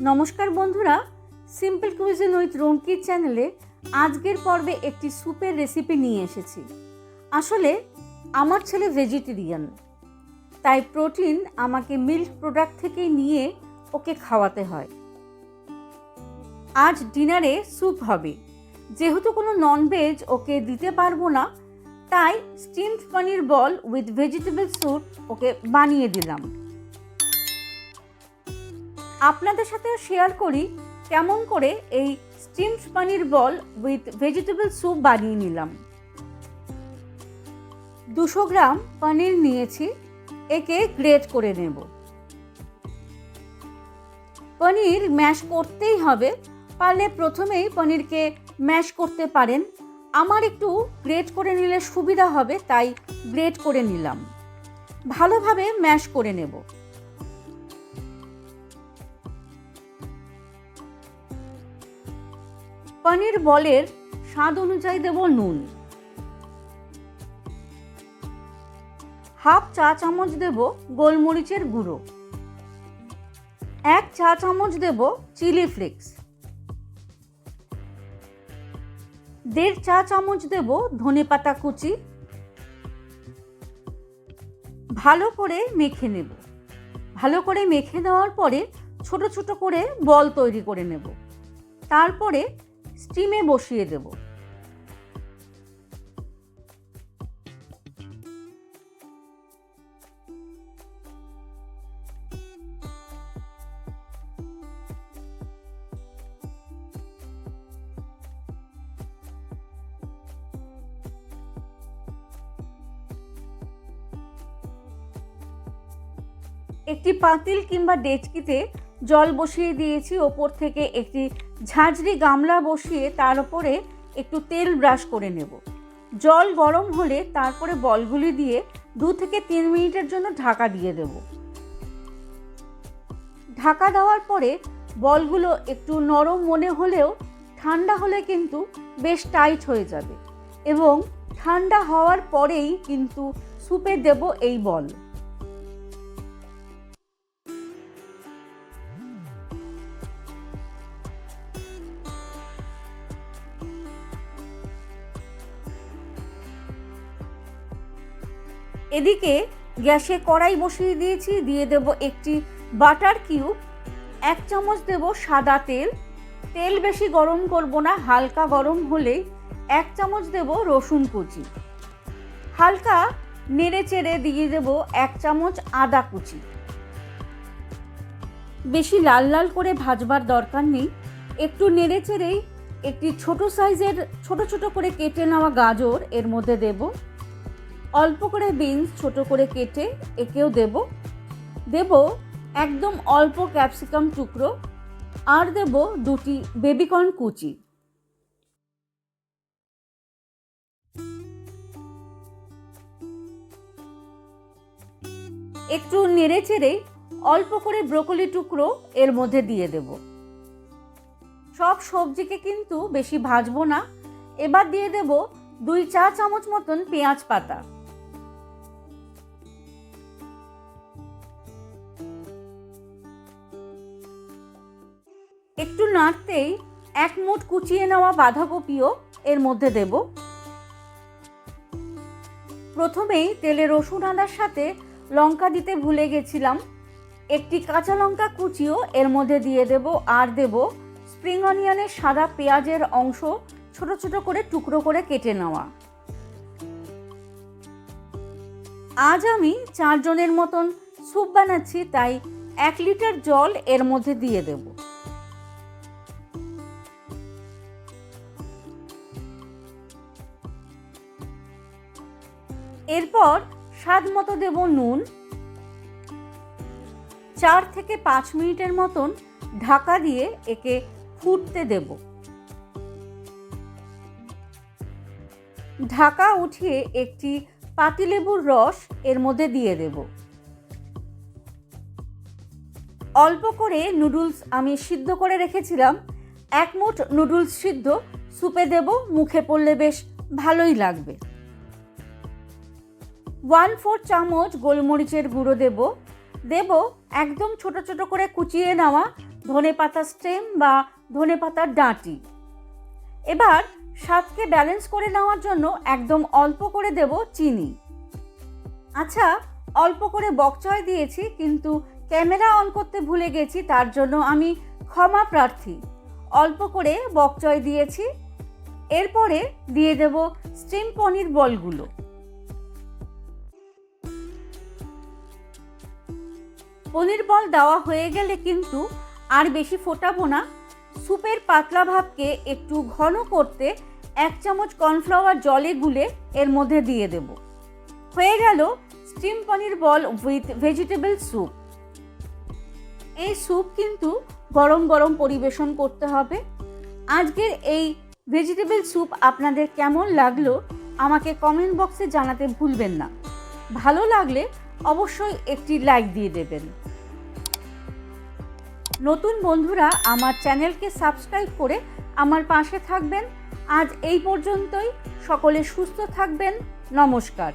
নমস্কার বন্ধুরা simple cuisine with রঙ্কির চ্যানেলে আজকের পর্বে একটি স্যুপের রেসিপি নিয়ে এসেছি। আসলে, আমার ছেলে ভেজিটেরিয়ান তাই প্রোটিন আমাকে মিল্ক প্রোডাক্ট থেকেই নিয়ে ওকে খাওয়াতে হয়। আজ ডিনারে স্যুপ হবে। যেহেতু কোনো ননভেজ ওকে দিতে পারব না, তাই steamed paneer ball with vegetable soup okay বানিয়ে দিলাম। আপনাদের সাথে শেয়ার করি কেমন করে এই steamed paneer ball with vegetable soup বানিয়ে নিলাম। দুশো গ্রাম পনির নিয়েছি, একে গ্রেট করে নেব। পনির ম্যাশ করতেই হবে, পারলে প্রথমেই পনিরকে ম্যাশ করতে পারেন। আমার একটু গ্রেট করে নিলে সুবিধা হবে, তাই গ্রেট করে নিলাম। ভালোভাবে ম্যাশ করে নেব। পনির বলের স্বাদ অনুযায়ী দেব নুন। হাফ চা চামচ দেব গোলমরিচের গুঁড়ো। এক চা চামচ দেব চিলি ফ্লেক্স। দেড় চা চামচ দেব ধনেপাতা কুচি। ভালো করে মেখে নেব। ভালো করে মেখে নেওয়ার পরে ছোট ছোট করে বল তৈরি করে নেব। তারপরে স্টিমে বসিয়ে দেব। একটি পাতিল কিংবা ডেচকিতে জল বসিয়ে দিয়েছি। ওপর থেকে একটি ঝাঁঝরি গামলা বসিয়ে তার উপরে একটু তেল ব্রাশ করে নেব। জল গরম হলে তারপরে বলগুলি দিয়ে দু থেকে তিন মিনিটের জন্য ঢাকা দিয়ে দেব। ঢাকা দেওয়ার পরে বলগুলো একটু নরম মনে হলেও ঠান্ডা হলে কিন্তু বেশ টাইট হয়ে যাবে এবং ঠান্ডা হওয়ার পরেই কিন্তু স্যুপে দেব এই বল। এদিকে গ্যাসে কড়াই বসিয়ে দিয়েছি, দিয়ে দেব একটি বাটার কিউব, এক চামচ দেব সাদা তেল। তেল বেশি গরম করব না, হালকা গরম হলেই এক চামচ দেব রসুন কুচি। হালকা নেড়ে চেড়ে দিয়ে দেব এক চামচ আদা কুচি। বেশি লাল লাল করে ভাজবার দরকার নেই। একটু নেড়ে চেড়েই একটি ছোট সাইজের, ছোট ছোট করে কেটে নেওয়া গাজর এর মধ্যে দেবো। অল্প করে বিনস ছোট করে কেটে একেও দেব। দেব একদম অল্প ক্যাপসিকাম টুকরো আর দেব দুটি বেবিকর্ন কুচি। একটু নেড়ে চেড়ে অল্প করে ব্রোকলি টুকরো এর মধ্যে দিয়ে দেব। সব সবজিকে কিন্তু বেশি ভাজবো না। এবার দিয়ে দেব দুই চা চামচ মতন পেঁয়াজ পাতা। একটু নাড়তেই এক মুঠ কুচিয়ে নেওয়া বাঁধাকপিও এর মধ্যে দেব। প্রথমেই তেলে রসুন আদার সাথে লঙ্কা দিতে ভুলে গেছিলাম। একটি কাঁচা লঙ্কা কুচিও এর মধ্যে দিয়ে দেব আর দেব স্প্রিং অনিয়নের সাদা পেঁয়াজের অংশ ছোট ছোট করে টুকরো করে কেটে নেওয়া। আজ আমি চারজনের মতন স্যুপ বানাচ্ছি, তাই এক লিটার জল এর মধ্যে দিয়ে দেবো। এরপর স্বাদ মতো দেব নুন। চার থেকে পাঁচ মিনিটের মতন ঢাকা দিয়ে একে ফুটতে দেব। ঢাকা উঠিয়ে একটি পাতিলেবুর রস এর মধ্যে দিয়ে দেব। অল্প করে নুডলস আমি সিদ্ধ করে রেখেছিলাম। এক মুঠ নুডলস সিদ্ধ, সুপে দেব, মুখে পড়লে বেশ ভালোই লাগবে। ওয়ান ফোর চামচ গোলমরিচের গুঁড়ো দেব। দেব একদম ছোট ছোট করে কুচিয়ে নেওয়া ধনে পাতা স্টেম বা ধনে পাতার ডাঁটি। এবার স্বাদকে ব্যালেন্স করে নেওয়ার জন্য একদম অল্প করে দেব চিনি। আচ্ছা অল্প করে বকচয় দিয়েছি, কিন্তু ক্যামেরা অন করতে ভুলে গেছি, তার জন্য আমি ক্ষমা প্রার্থী। অল্প করে বকচয় দিয়েছি, এরপরে দিয়ে দেব স্টিম পনির বলগুলো। পনির বল দেওয়া হয়ে গেলে কিন্তু আর বেশি ফোটাবো না। স্যুপের পাতলা ভাবকে একটু ঘন করতে এক চামচ কর্নফ্লাওয়ার জলে গুলে এর মধ্যে দিয়ে দেব। হয়ে গেল steam paneer ball with vegetable soup. এই স্যুপ কিন্তু গরম গরম পরিবেশন করতে হবে। আজকের এই ভেজিটেবল স্যুপ আপনাদের কেমন লাগল আমাকে কমেন্ট বক্সে জানাতে ভুলবেন না। ভালো লাগলে অবশ্যই একটি লাইক দিয়ে দেবেন। নতুন বন্ধুরা আমার চ্যানেলকে সাবস্ক্রাইব করে আমার পাশে থাকবেন। আজ এই পর্যন্তই। সকলে সুস্থ থাকবেন। নমস্কার।